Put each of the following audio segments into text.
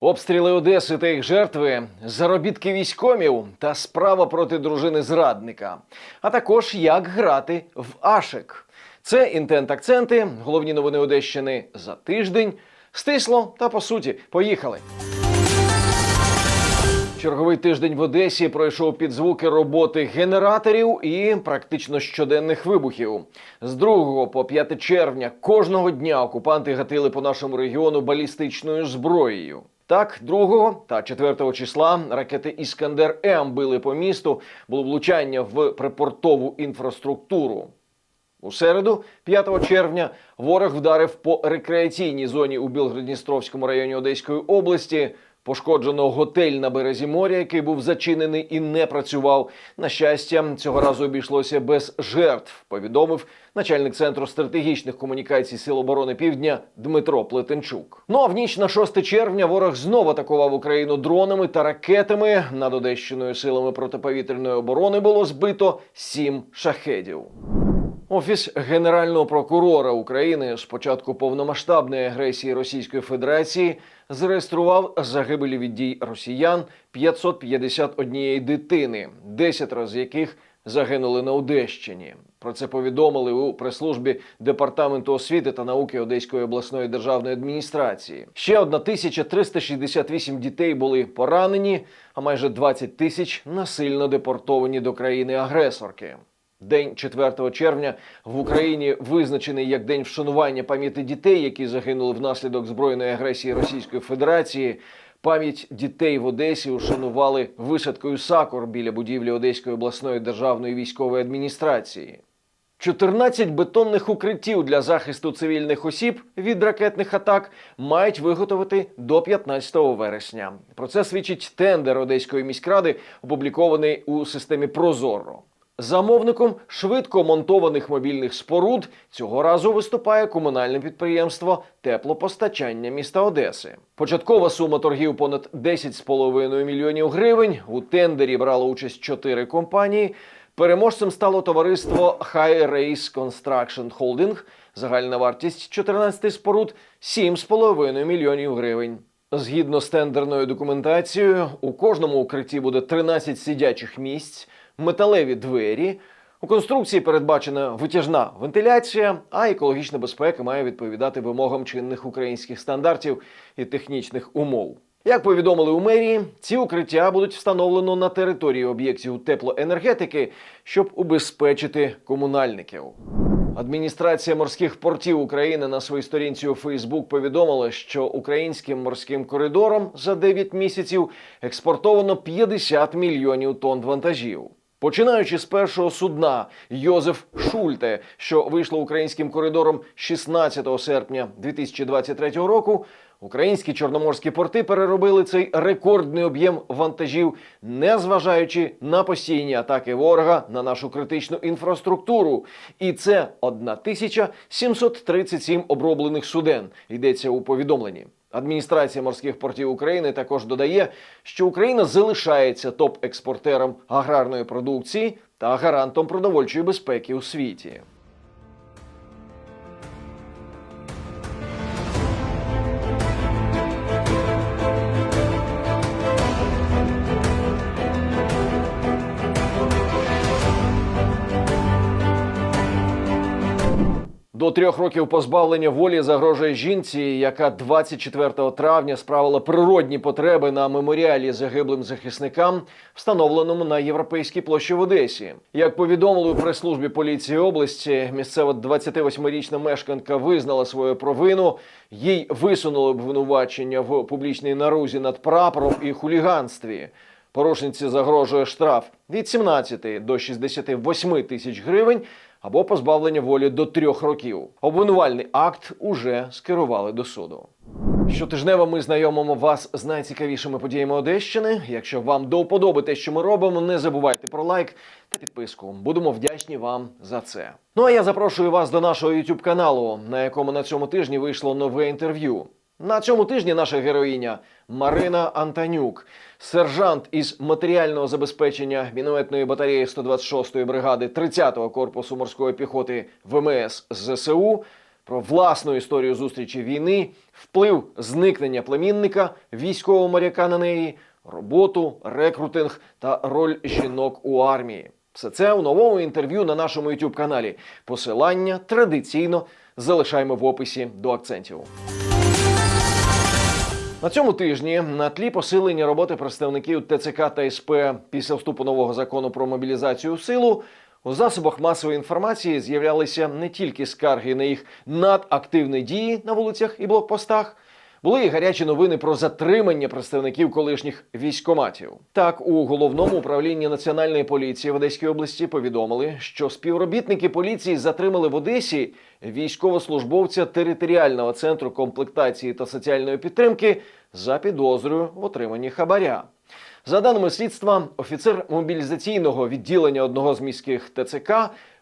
Обстріли Одеси та їх жертви, заробітки військомів та справа проти дружини зрадника, а також як грати в Ашик. Це інтент акценти, головні новини Одещини за тиждень. Стисло та по суті. Поїхали. Черговий тиждень в Одесі пройшов під звуки роботи генераторів і практично щоденних вибухів. З 2 по 5 червня кожного дня окупанти гатили по нашому регіону балістичною зброєю. Так, 2 та 4 числа ракети Іскандер М били по місту. Було влучання в припортову інфраструктуру. У середу, 5 червня, ворог вдарив по рекреаційній зоні у Білгородністровському районі Одеської області. Пошкоджено готель на березі моря, який був зачинений і не працював. На щастя, цього разу обійшлося без жертв. Повідомив начальник центру стратегічних комунікацій Сил оборони Півдня Дмитро Плетенчук. Ну а в ніч на 6 червня ворог знову атакував Україну дронами та ракетами. Над Одещиною силами протиповітряної оборони було збито сім шахедів. Офіс Генерального прокурора України з початку повномасштабної агресії Російської Федерації зареєстрував загибелі від дій росіян 551 дитини, 10 з яких загинули на Одещині. Про це повідомили у прес-службі департаменту освіти та науки Одеської обласної державної адміністрації. Ще 1368 дітей були поранені, а майже 20 тисяч насильно депортовані до країни-агресорки. День 4 червня в Україні визначений як день вшанування пам'яті дітей, які загинули внаслідок збройної агресії Російської Федерації. Пам'ять дітей в Одесі ушанували висадкою сакур біля будівлі Одеської обласної державної військової адміністрації. 14 бетонних укриттів для захисту цивільних осіб від ракетних атак мають виготовити до 15 вересня. Про це свідчить тендер Одеської міськради, опублікований у системі Прозоро. Замовником швидко монтованих мобільних споруд цього разу виступає комунальне підприємство теплопостачання міста Одеси. Початкова сума торгів понад 10,5 мільйонів гривень. У тендері брало участь чотири компанії. Переможцем стало товариство High Race Construction Holding. Загальна вартість 14 споруд 7,5 мільйонів гривень. Згідно з тендерною документацією, у кожному укритті буде 13 сидячих місць, металеві двері. У конструкції передбачена витяжна вентиляція, а екологічна безпека має відповідати вимогам чинних українських стандартів і технічних умов. Як повідомили у мерії, ці укриття будуть встановлено на території об'єктів теплоенергетики, щоб убезпечити комунальників. Адміністрація морських портів України на своїй сторінці у Фейсбук повідомила, що українським морським коридором за 9 місяців експортовано 50 мільйонів тонн вантажів. Починаючи з першого судна Йозеф Шульте, що вийшло українським коридором 16 серпня 2023 року, українські чорноморські порти переробили цей рекордний об'єм вантажів, не зважаючи на постійні атаки ворога на нашу критичну інфраструктуру. І це 1737 оброблених суден. Йдеться у повідомленні. Адміністрація морських портів України також додає, що Україна залишається топ-експортером аграрної продукції та гарантом продовольчої безпеки у світі. Трьох років позбавлення волі загрожує жінці, яка 24 травня справила природні потреби на меморіалі загиблим захисникам, встановленому на європейській площі в Одесі. Як повідомили у прес-службі поліції області, місцева 28-річна мешканка визнала свою провину. Їй висунули обвинувачення в публічній нарузі над прапором і хуліганстві. Порушниці загрожує штраф від 17 до 68 тисяч гривень або позбавлення волі до трьох років. Обвинувальний акт уже скерували до суду. Щотижнево ми знайомимо вас з найцікавішими подіями Одещини. Якщо вам до вподоби те, що ми робимо, не забувайте про лайк та підписку. Будемо вдячні вам за це. Ну а я запрошую вас до нашого youtube каналу, на якому на цьому тижні вийшло нове інтерв'ю. На цьому тижні наша героїня Марина Антонюк, сержант із матеріального забезпечення мінометної батареї 126-ї бригади 30-го корпусу морської піхоти ВМС ЗСУ, про власну історію зустрічі війни, вплив зникнення племінника, військового моряка на неї, роботу, рекрутинг та роль жінок у армії. Все це у новому інтерв'ю на нашому youtube каналі. Посилання традиційно залишаємо в описі до акцентів. На цьому тижні на тлі посилення роботи представників ТЦК та СП після вступу нового закону про мобілізацію в силу у засобах масової інформації з'являлися не тільки скарги на їх надактивні дії на вулицях і блокпостах. Були і гарячі новини про затримання представників колишніх військоматів. Так, у головному управлінні національної поліції в Одеській області повідомили, що співробітники поліції затримали в Одесі військовослужбовця територіального центру комплектації та соціальної підтримки за підозрою в отриманні хабаря. За даними слідства, офіцер мобілізаційного відділення одного з міських ТЦК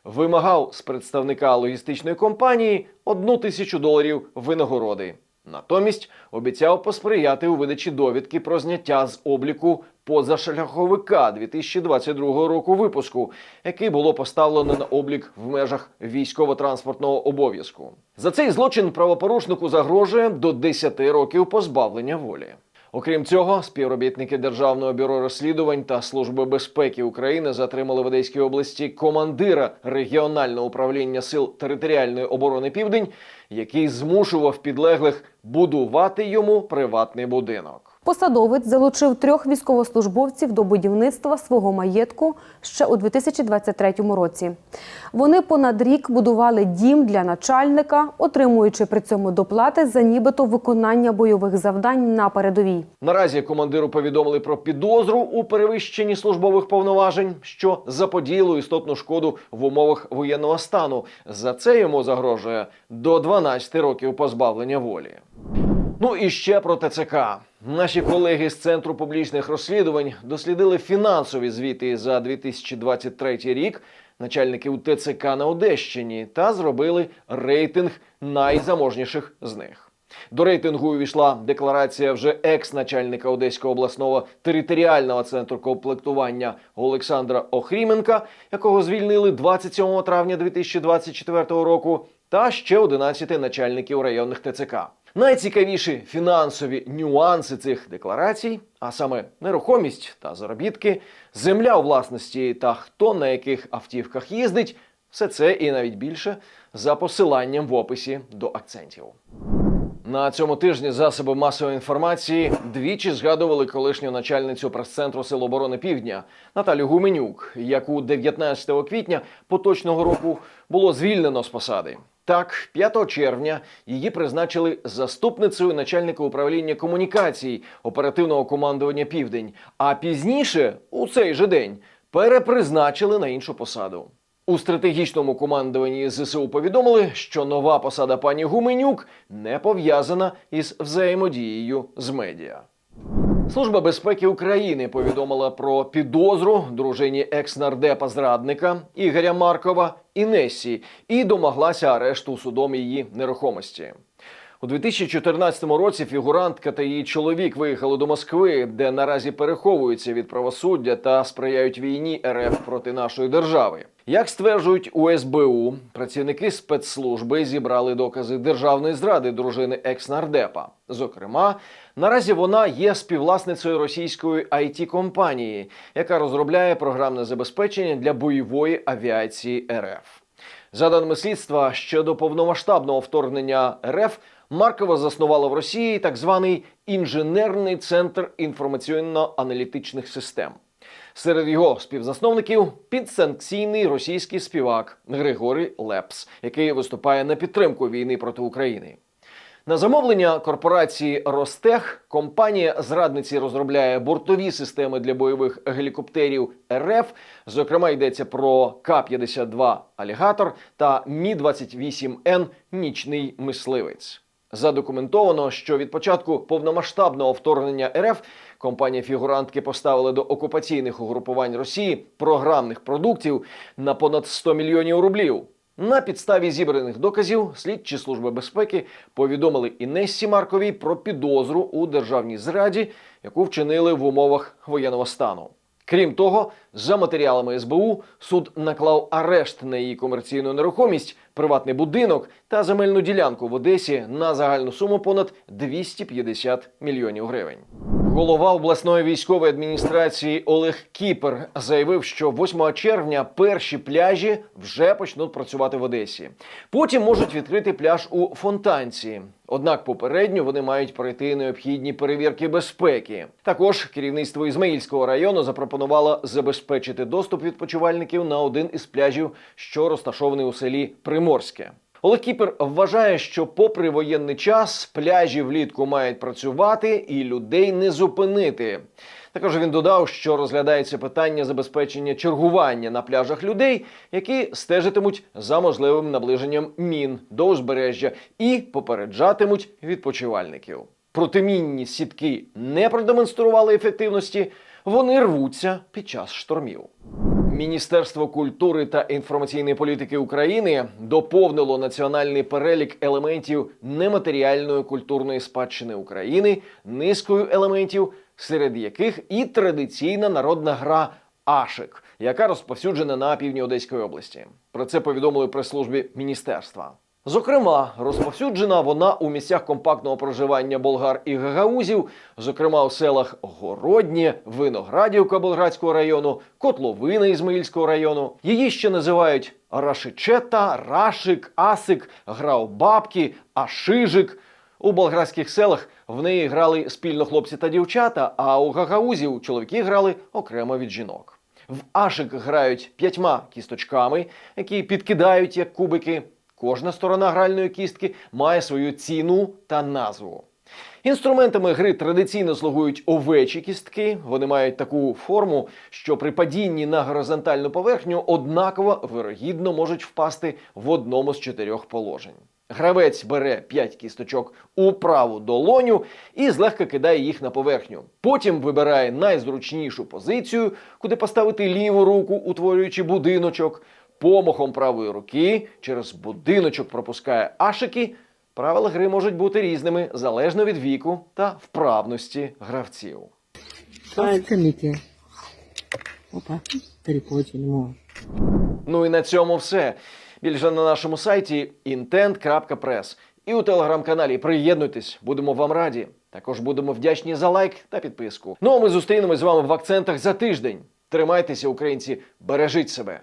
вимагав з представника логістичної компанії одну тисячу доларів винагороди. Натомість обіцяв посприяти у видачі довідки про зняття з обліку позашляховика 2022 року випуску, який було поставлено на облік в межах військово-транспортного обов'язку. За цей злочин правопорушнику загрожує до 10 років позбавлення волі. Окрім цього, співробітники Державного бюро розслідувань та Служби безпеки України затримали в Одеській області командира регіонального управління сил територіальної оборони Південь, який змушував підлеглих будувати йому приватний будинок. Посадовець залучив трьох військовослужбовців до будівництва свого маєтку ще у 2023 році. Вони понад рік будували дім для начальника, отримуючи при цьому доплати за нібито виконання бойових завдань на передовій. Наразі командиру повідомили про підозру у перевищенні службових повноважень, що заподіяло істотну шкоду в умовах воєнного стану. За це йому загрожує до 12 років позбавлення волі. Ну і ще про ТЦК. Наші колеги з центру публічних розслідувань дослідили фінансові звіти за 2023 рік начальників ТЦК на Одещині та зробили рейтинг найзаможніших з них. До рейтингу увійшла декларація вже екс-начальника Одеського обласного територіального центру комплектування Олександра Охріменка, якого звільнили 27 травня 2024 року, та ще 11 начальників районних ТЦК. Найцікавіші фінансові нюанси цих декларацій, а саме нерухомість та заробітки, земля у власності та хто на яких автівках їздить, все це і навіть більше за посиланням в описі до акцентів. На цьому тижні засоби масової інформації двічі згадували колишню начальницю прес-центру Сил оборони Півдня Наталю Гуменюк, яку 19 квітня поточного року було звільнено з посади. Так, 5 червня її призначили заступницею начальника управління комунікацій оперативного командування Південь. А пізніше, у цей же день, перепризначили на іншу посаду. У стратегічному командуванні ЗСУ повідомили, що нова посада пані Гуменюк не пов'язана із взаємодією з медіа. Служба безпеки України повідомила про підозру дружині екс-нардепа зрадника Ігоря Маркова Інесі і домоглася арешту судом її нерухомості. У 2014 році фігурантка та її чоловік виїхали до Москви, де наразі переховуються від правосуддя та сприяють війні РФ проти нашої держави. Як стверджують у СБУ, працівники спецслужби зібрали докази державної зради дружини екс-нардепа. Зокрема, наразі вона є співвласницею російської it компанії, яка розробляє програмне забезпечення для бойової авіації РФ. За даними слідства, ще до повномасштабного вторгнення РФ Маркова заснувала в Росії так званий інженерний центр інформаційно-аналітичних систем. Серед його співзасновників підсанкційний російський співак Григорій Лепс, який виступає на підтримку війни проти України. На замовлення корпорації Ростех компанія зрадниці розробляє бортові системи для бойових гелікоптерів РФ. Зокрема, йдеться про К-52 Алігатор та Мі-28Н Нічний мисливець. Задокументовано, що від початку повномасштабного вторгнення РФ компанія фігурантки поставила до окупаційних угрупувань Росії програмних продуктів на понад 100 мільйонів рублів. На підставі зібраних доказів слідчі служби безпеки повідомили Інессі Марковій про підозру у державній зраді, яку вчинили в умовах воєнного стану. Крім того, за матеріалами СБУ суд наклав арешт на її комерційну нерухомість, приватний будинок та земельну ділянку в Одесі на загальну суму понад 250 мільйонів гривень. Голова обласної військової адміністрації Олег Кіпер заявив, що 8 червня перші пляжі вже почнуть працювати в Одесі. Потім можуть відкрити пляж у Фонтанці. Однак попередньо вони мають пройти необхідні перевірки безпеки. Також керівництво Ізмаїльського району запропонувало забезпечити доступ відпочивальників на один із пляжів, що розташований у селі Приморське. Олег Кіпер вважає, що, попри воєнний час, пляжі влітку мають працювати і людей не зупинити. Також він додав, що розглядається питання забезпечення чергування на пляжах людей, які стежитимуть за можливим наближенням мін до узбережжя і попереджатимуть відпочивальників. Протимінні сітки не продемонстрували ефективності, вони рвуться під час штормів. Міністерство культури та інформаційної політики України доповнило національний перелік елементів нематеріальної культурної спадщини України низкою елементів, серед яких і традиційна народна гра Ашик, яка розповсюджена на півдні Одеської області. Про це повідомили прес-службі міністерства. Зокрема, розповсюджена вона у місцях компактного проживання болгар і гагаузів, зокрема у селах Городнє, Виноградівка Болградського району, Котловина Ізмаїльського району. Її ще називають Рашичета, Рашик, Асик, Граобабки, Ашижик. У болградських селах в неї грали спільно хлопці та дівчата, а у гагаузів чоловіки грали окремо від жінок. В Ашик грають п'ятьма кісточками, які підкидають як кубики. Кожна сторона гральної кістки має свою ціну та назву. Інструментами гри традиційно слугують овечі кістки. Вони мають таку форму, що при падінні на горизонтальну поверхню однаково вирогідно можуть впасти в одному з чотирьох положень. Гравець бере 5 кісточок у праву долоню і злегка кидає їх на поверхню. Потім вибирає найзручнішу позицію, куди поставити ліву руку, утворюючи будиночок. Помахом правої руки через будиночок пропускає ашики. Правила гри можуть бути різними залежно від віку та вправності гравців. Опа, перепочинемо. Ну і на цьому все. Більше на нашому сайті intent.press і у телеграм-каналі. Приєднуйтесь, будемо вам раді. Також будемо вдячні за лайк та підписку. Ну а ми зустрінемось з вами в акцентах за тиждень. Тримайтеся, українці, бережіть себе.